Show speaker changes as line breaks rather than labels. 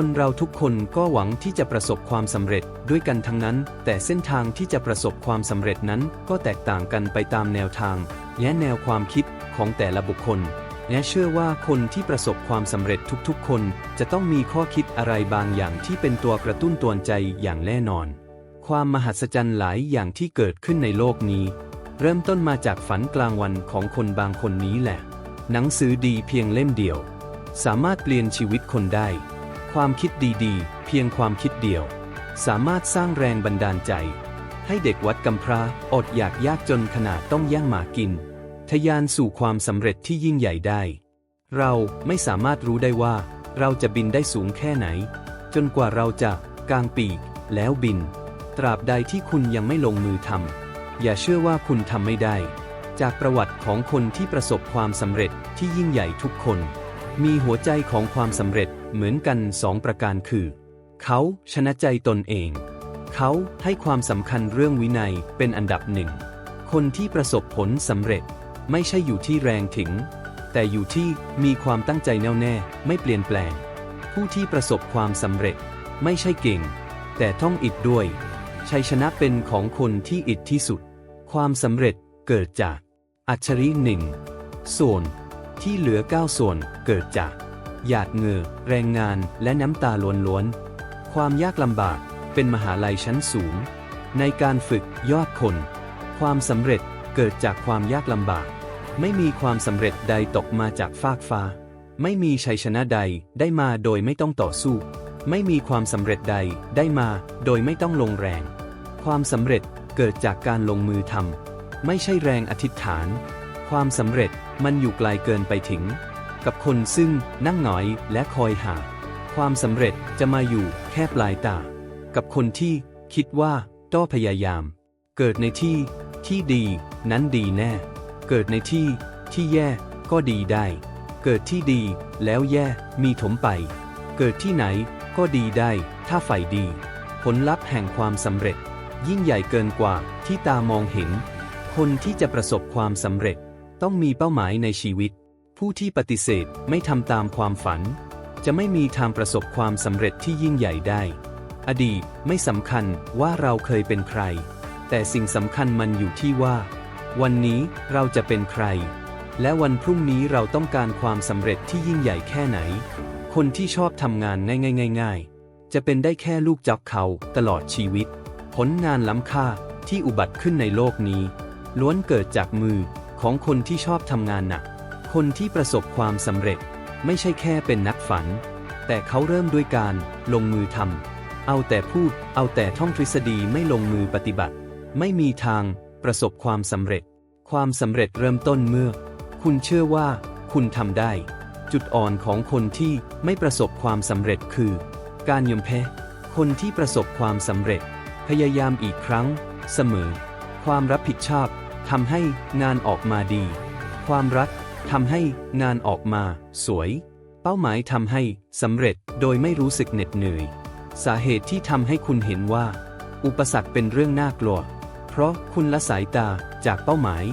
คนเราทุกคนก็หวังที่จะประสบความสำเร็จด้วยกันทั้งนั้น แต่เส้นทางที่จะประสบความสำเร็จนั้นก็แตกต่างกันไปตามแนวทาง และแนวความคิดของแต่ละบุคคล และเชื่อว่าคนที่ประสบความสำเร็จทุกๆ คน จะต้องมีข้อคิดอะไรบางอย่างที่เป็นตัวกระตุ้นตวนใจอย่างแน่นอน ความมหัศจรรย์หลายอย่างที่เกิดขึ้นในโลกนี้ เริ่มต้นมาจากฝันกลางวันของคนบางคนนี้แหละ หนังสือดีเพียงเล่มเดียว สามารถเปลี่ยนชีวิตคนได้ ความคิดดีๆ เพียงความคิดเดียว สามารถสร้างแรงบันดาลใจ ให้เด็กวัดกำพร้าอดอยากยากจนขนาดต้องย่างหมากินทะยานสู่ความสำเร็จที่ยิ่งใหญ่ได้ เราไม่สามารถรู้ได้ว่า เราจะบินได้สูงแค่ไหน จนกว่าเราจะกางปีก แล้วบิน ตราบใดที่คุณยังไม่ลงมือทำอย่าเชื่อว่าคุณทำไม่ได้ จากประวัติของคนที่ประสบความสำเร็จที่ยิ่งใหญ่ทุกคน มีหัวใจของความสำเร็จเหมือนกันสองประการคือ เขาชนะใจตนเอง เขาให้ความสำคัญเรื่องวินัยเป็นอันดับหนึ่ง คนที่ประสบผลสำเร็จไม่ใช่อยู่ที่แรงถึง แต่อยู่ที่มีความตั้งใจแน่วแน่ไม่เปลี่ยนแปลง ผู้ที่ประสบความสำเร็จไม่ใช่เก่ง แต่ต้องอิดด้วย ชัยชนะเป็นของคนที่อิดที่สุด ความสำเร็จเกิดจาก อัจฉริหนึ่งส่วน ที่เหลือ 9 ส่วนเกิดจาก หยาดเหงื่อแรงงานและน้ำตาล้วนๆ ความยากลำบากเป็นมหาลัยชั้นสูง ในการฝึกยอดคน ความสำเร็จเกิดจากความยากลำบาก ไม่มีความสำเร็จใดตกมาจากฟากฟ้า ไม่มีชัยชนะใดได้มาโดยไม่ต้องต่อสู้ ไม่มีความสำเร็จใดได้มาโดยไม่ต้องลงแรง ความสำเร็จเกิดจากการลงมือทำไม่ใช่แรงอธิษฐาน ความสำเร็จ มันอยู่ไกลเกินไปถึง กับคนซึ่งนั่งหงอยและคอยหา ความสำเร็จจะมาอยู่แค่ปลายตา กับคนที่คิดว่าต้อพยายาม เกิดในที่ที่ดีนั้นดีแน่ เกิดในที่ที่แย่ก็ดีได้ เกิดที่ดีแล้วแย่มีถมไป เกิดที่ไหนก็ดีได้ถ้าฝ่ดี ผลลัพธ์แห่งความสำเร็จ ยิ่งใหญ่เกินกว่าที่ตามองเห็น คนที่จะประสบความสำเร็จ ต้องมีเป้าหมายในชีวิต ผู้ที่ปฏิเสธไม่ทำตามความฝัน จะไม่มีทางประสบความสำเร็จที่ยิ่งใหญ่ได้ อดีตไม่สำคัญว่าเราเคยเป็นใคร แต่สิ่งสำคัญมันอยู่ที่ว่า วันนี้เราจะเป็นใคร และวันพรุ่งนี้เราต้องการความสำเร็จที่ยิ่งใหญ่แค่ไหน คนที่ชอบทำงานง่ายๆๆ จะเป็นได้แค่ลูกจับเขาตลอดชีวิต ผลงานล้ำค่าที่อุบัติขึ้นในโลกนี้ ล้วนเกิดจากมือ ของคนที่ชอบทำงานหนัก คนที่ประสบความสำเร็จ ไม่ใช่แค่เป็นนักฝัน แต่เขาเริ่มด้วยการลงมือทำเอาแต่พูด เอาแต่ท่องทฤษฎีไม่ลงมือปฏิบัติ ไม่มีทางประสบความสำเร็จ ความสำเร็จเริ่มต้นเมื่อ คุณเชื่อว่า คุณทำได้ จุดอ่อนของคนที่ไม่ประสบความสำเร็จคือ การยอมแพ้ คนที่ประสบความสำเร็จ พยายามอีกครั้ง เสมอ ความรับผิดชอบ ทำให้งานออกมาดี ความรักทำให้งานออกมา สวย เป้าหมายทำให้สำเร็จโดยไม่รู้สึกเหน็ดเหนื่อย สาเหตุที่ทำให้คุณเห็นว่า อุปสรรคเป็นเรื่องน่ากลัว เพราะคุณละสายตาจากเป้าหมาย